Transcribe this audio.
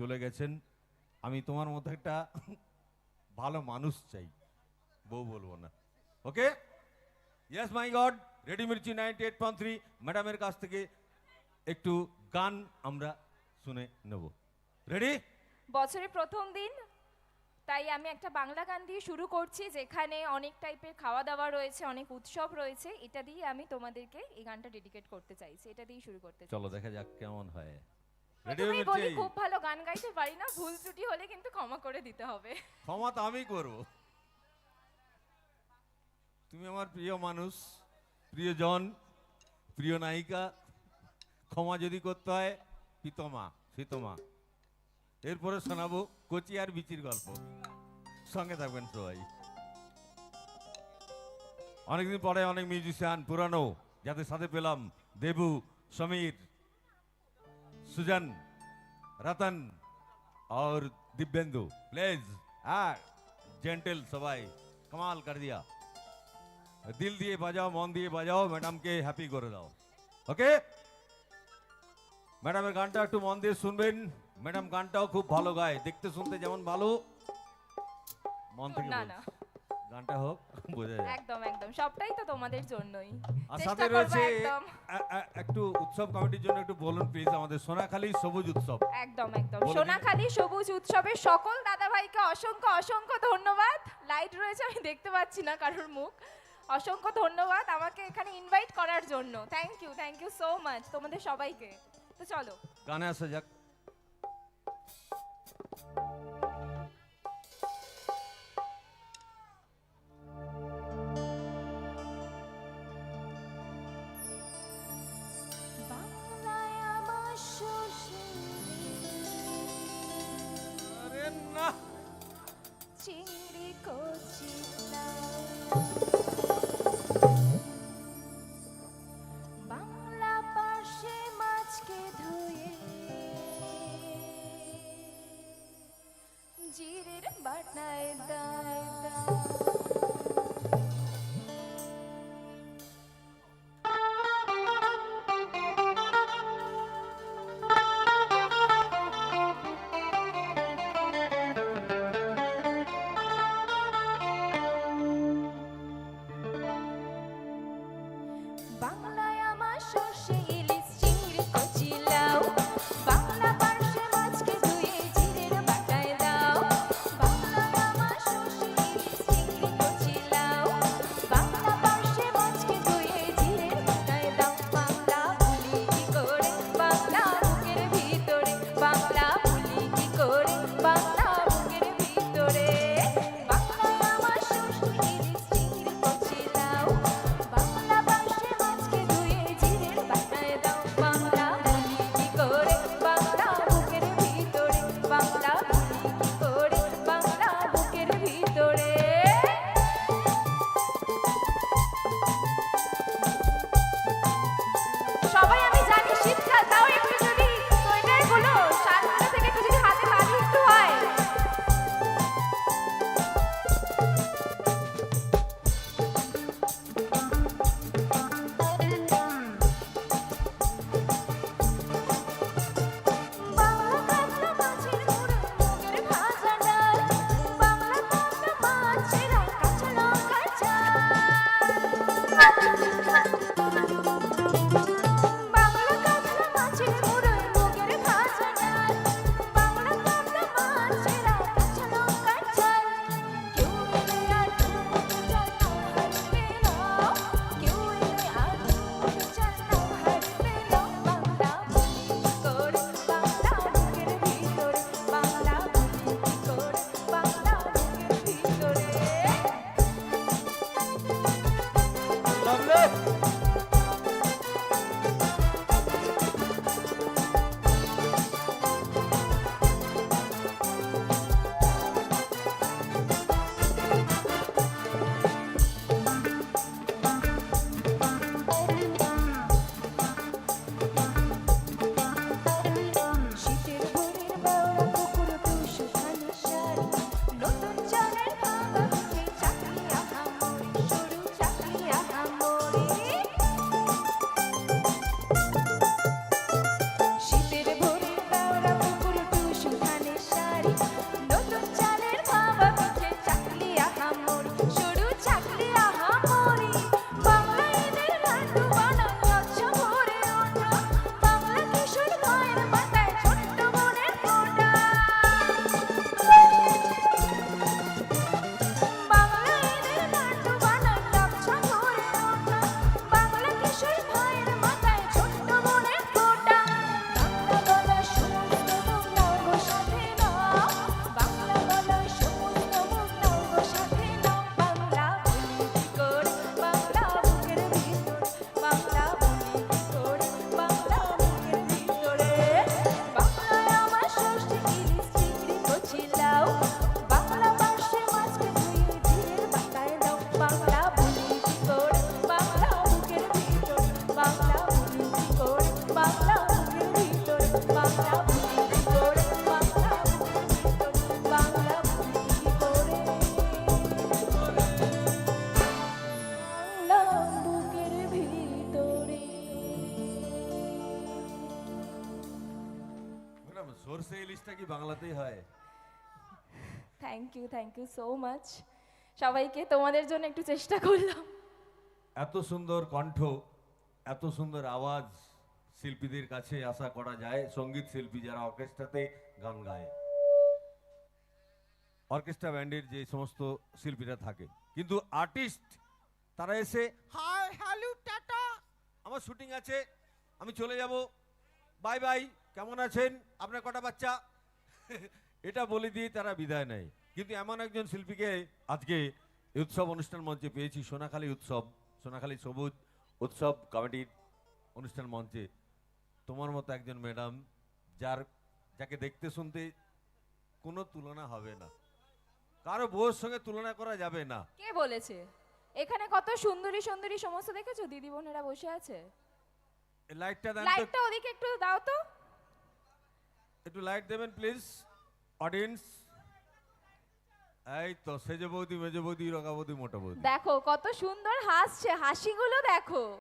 চলে গেছেন। আমি তোমার মতো একটা ভালো মানুষ চাই। বউ বলব না। Okay? Yes my God ready Mirchi ninety eight point three ম্যাডামের কাছ থেকে একটু গান আমরা শুনে নেব। রেডি বছরের প্রথম দিন তাই আমি একটা বাংলা গান দিয়ে শুরু করছি যেখানে অনেক টাইপের খাওয়া দাওয়া রয়েছে অনেক উৎসব রয়েছে। এটা দিয়ে আমি তোমাদেরকে এই গানটা ডেডিকেট করতে চাইছি। এটা দিয়ে শুরু করতে চলো দেখা যাক কেমন হয়। রেডি তুমি বলি খুব ভালো গান গাইতে পারি না ভুল ত্রুটি হলে কিন্তু ক্ষমা করে দিতে হবে। ক্ষমা তো আমি করব। তুমি আমার প্রিয় মানুষ প্রিয়জন প্রিয় নায়িকা ক্ষমা যদি করতে হয় পিতমা সীতমা। এরপরে শোনাবো কচি আর বিচির গল্প। সঙ্গে থাকবেন সবাই। অনেকদিন পরে অনেক মিউজিশিয়ান পুরানো যাদের সাথে পেলাম দেবু সমীর সুজন রতন और दिव्येंदु प्लीज हाँ जेंटल सबाई कमाल कर दिया দিল দিয়ে বাজাও মন দিয়ে বাজাও ম্যাডামকে হ্যাপি করে দাও ওকে ম্যাডামের গানটা একটু মন দিয়ে শুনবেন ম্যাডাম গানটাও খুব ভালো গায় দেখতে শুনতে যেমন ভালো মন থেকে না, বলছি। না। গানটা হোক বোঝা যায়। একদম একদম। সবটাই তো তোমাদের জন্যই। আর চেষ্টা সাথে রয়েছে একটু উৎসব কমিটির জন্য একটু বলুন প্লিজ আমাদের সোনাখালী সবুজ উৎসব। একদম একদম। সোনাখালী সবুজ উৎসবের সকল দাদা ভাইকে অসংখ্য অসংখ্য ধন্যবাদ। লাইট রয়েছে আমি দেখতে পাচ্ছি না কারোর মুখ। অসংখ্য ধন্যবাদ আমাকে এখানে ইনভাইট করার জন্য। Thank you thank you so much তোমাদের সবাইকে। তো চলো। গানে আসা যাক। জিরের বাটায় দায় দায় Bye. ইলিশটা কি বাংলাতেই হয়? Thank you thank you so much সবাইকে তোমাদের জন্য একটু চেষ্টা করলাম। এত সুন্দর কণ্ঠ এত সুন্দর আওয়াজ শিল্পীদের কাছে আশা করা যায় সংগীত শিল্পী যারা অর্কেস্ট্রাতে গান গায়। অর্কেস্ট্রা ব্যান্ডের যে সমস্ত শিল্পীরা থাকে। কিন্তু আর্টিস্ট তারা এসে হাই হ্যালো টাটা! আমার শুটিং আছে আমি চলে যাব। বাই বাই কেমন আছেন? আপনার কটা বাচ্চা? এটা বলে দিয়ে তারা বিদায় নেয়। কিন্তু এমন একজন শিল্পীকে আজকে উৎসব অনুষ্ঠান মঞ্চে পেয়েছি সোনাখালী উৎসব সোনাখালী সবুজ উৎসব কমিটির অনুষ্ঠান মঞ্চে। তোমার মতো একজন ম্যাডাম যার যাকে দেখতে শুনতে কোনো তুলনা হবে না। কারও বউয়ের সঙ্গে তুলনা করা যাবে না। কে বলেছে? এখানে কত সুন্দরী সুন্দরী সমস্ত দেখেছ? দিদি বোনেরা বসে আছে। লাইটটা তো। লাইটটা ওদিকে একটু দাও তো। একটু লাইট দেবেন প্লিজ অডিয়েন্স এই তো সেজে বৌদি মেজে বৌদি বৌদি মোটা বৌদি দেখো, কত সুন্দর হাসছে, হাসিগুলো দেখো।